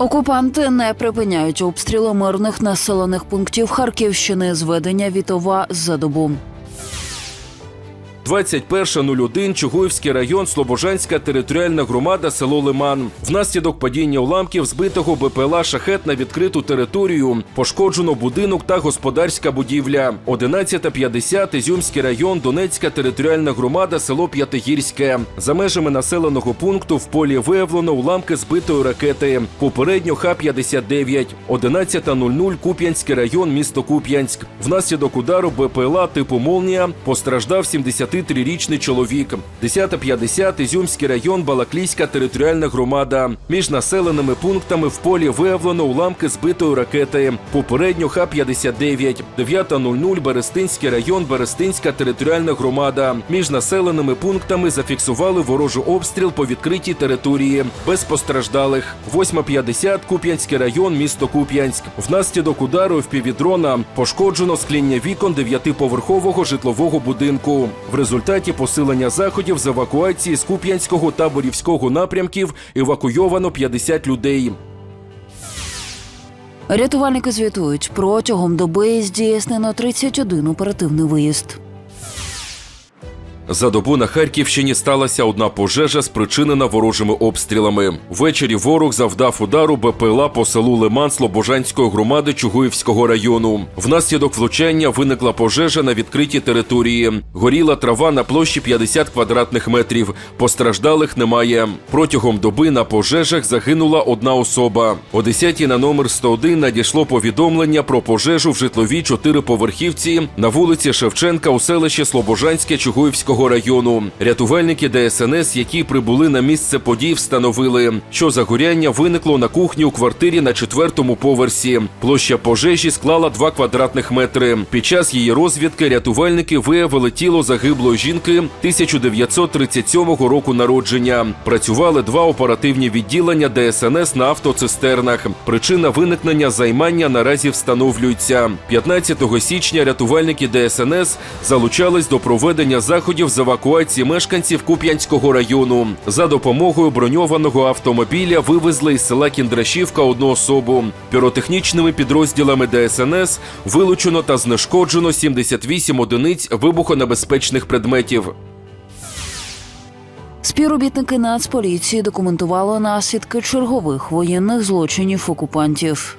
Окупанти не припиняють обстріли мирних населених пунктів Харківщини. Зведення Вітова за добу. 21.01 Чугуївський район, Слобожанська територіальна громада, село Лиман. Внаслідок падіння уламків збитого БПЛА шахет на відкриту територію. Пошкоджено будинок та господарська будівля. 11.50 Ізюмський район, Донецька територіальна громада, село П'ятигірське. За межами населеного пункту в полі виявлено уламки збитої ракети. Попередньо Х-59. 11.00 Куп'янський район, місто Куп'янськ. Внаслідок удару БПЛА типу «Молнія» постраждав 73-річний чоловік. 10.50 Ізюмський район, Балаклійська територіальна громада. Між населеними пунктами в полі виявлено уламки збитої ракети. Попередньо Х-59. 9.00 Берестинський район, Берестинська територіальна громада. Між населеними пунктами зафіксували ворожий обстріл по відкритій території. Без постраждалих. 8.50 Куп'янський район, місто Куп'янськ. Внаслідок удару впівдрона пошкоджено скління вікон дев'ятиповерхового житлового будинку. В результаті посилення заходів з евакуації з Куп'янського та Борівського напрямків евакуйовано 50 людей. Рятувальники звітують, протягом доби здійснено 31 оперативний виїзд. За добу на Харківщині сталася одна пожежа, спричинена ворожими обстрілами. Ввечері ворог завдав удару БПЛА по селу Лиман Слобожанської громади Чугуївського району. Внаслідок влучання виникла пожежа на відкритій території. Горіла трава на площі 50 квадратних метрів. Постраждалих немає. Протягом доби на пожежах загинула одна особа. О 10 на номер 101 надійшло повідомлення про пожежу в житловій чотириповерхівці на вулиці Шевченка у селищі Слобожанське Чугуївського району. Рятувальники ДСНС, які прибули на місце подій, встановили, що загоряння виникло на кухні у квартирі на четвертому поверсі. Площа пожежі склала 2 квадратних метри. Під час її розвідки рятувальники виявили тіло загиблої жінки 1937 року народження. Працювали два оперативні відділення ДСНС на автоцистернах. Причина виникнення займання наразі встановлюється. 15 січня рятувальники ДСНС залучались до проведення заходів з евакуації мешканців Куп'янського району. За допомогою броньованого автомобіля вивезли із села Кіндрашівка одну особу. Піротехнічними підрозділами ДСНС вилучено та знешкоджено 78 одиниць вибухонебезпечних предметів. Співробітники Нацполіції документували наслідки чергових воєнних злочинів окупантів.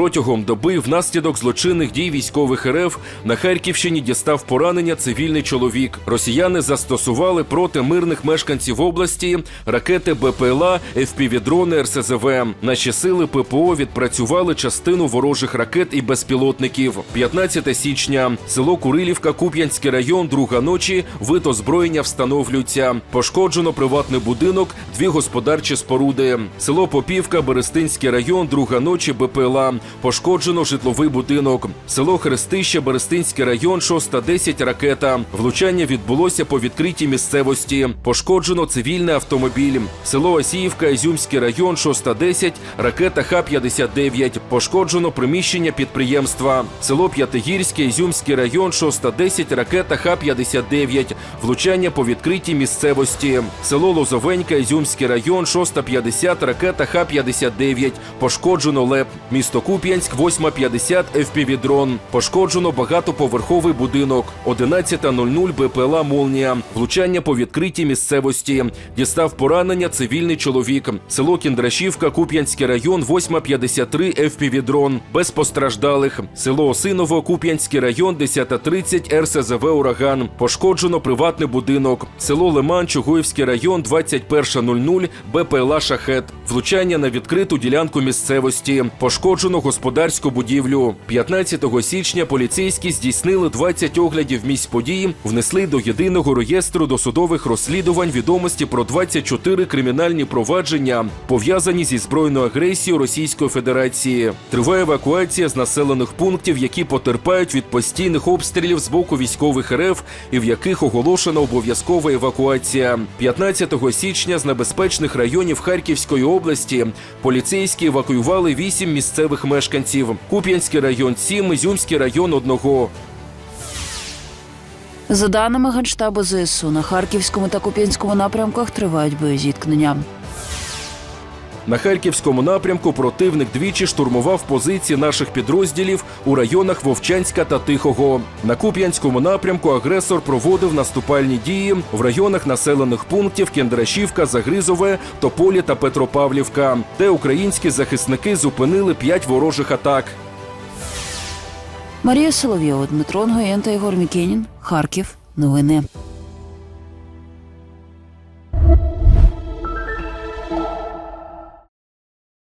Протягом доби внаслідок злочинних дій військових РФ на Харківщині дістав поранення цивільний чоловік. Росіяни застосували проти мирних мешканців області ракети БПЛА, ФПВ-дрони, РСЗВ. Наші сили ППО відпрацювали частину ворожих ракет і безпілотників. 15 січня село Курилівка, Куп'янський район, друга ночі. Вид озброєння встановлюється. Пошкоджено приватний будинок, дві господарчі споруди. Село Попівка, Берестинський район, друга ночі, БПЛА. Пошкоджено житловий будинок. Село Хрестище, Берестинський район, 6.10 ракета. Влучання відбулося по відкритій місцевості. Пошкоджено цивільний автомобіль. Село Осіївка, Ізюмський район, 6.10, ракета Х-59. Пошкоджено приміщення підприємства. Село П'ятигірське, Ізюмський район, 6.10, ракета Х-59. Влучання по відкритій місцевості. Село Лозовенька, Ізюмський район, 6.50, ракета Х-59. Пошкоджено ЛЕП. Місто Куп'янськ, 8.50, FPV-дрон. Пошкоджено багатоповерховий будинок. 11.00 БПЛА «Молнія». Влучання по відкритій місцевості. Дістав поранення цивільний чоловік. Село Кіндрашівка, Куп'янський район, 8.53, FPV-дрон. Без постраждалих. Село Осиново, Куп'янський район, 10.30, РСЗВ «Ураган». Пошкоджено приватний будинок. Село Лиман, Чугуївський район, 21.00, БПЛА «Шахет». Влучання на відкриту ділянку місцевості. Пошкоджено господарську будівлю. 15 січня поліцейські здійснили 20 оглядів місць події, внесли до єдиного реєстру досудових розслідувань відомості про 24 кримінальні провадження, пов'язані зі збройною агресією Російської Федерації. Триває евакуація з населених пунктів, які потерпають від постійних обстрілів з боку військових РФ і в яких оголошена обов'язкова евакуація. 15 січня з небезпечних районів Харківської області поліцейські евакуювали 8 місцевих мешканців. Куп'янський район 7, Ізюмський район 1. За даними Генштабу ЗСУ, на Харківському та Куп'янському напрямках тривають боєзіткнення. На харківському напрямку противник двічі штурмував позиції наших підрозділів у районах Вовчанська та Тихого. На Куп'янському напрямку агресор проводив наступальні дії в районах населених пунктів Кендрашівка, Загризове, Тополі та Петропавлівка, де українські захисники зупинили п'ять ворожих атак. Марія Соловйова, Дмитро Нгоєн та Ігор Мікенін. Харків. Новини.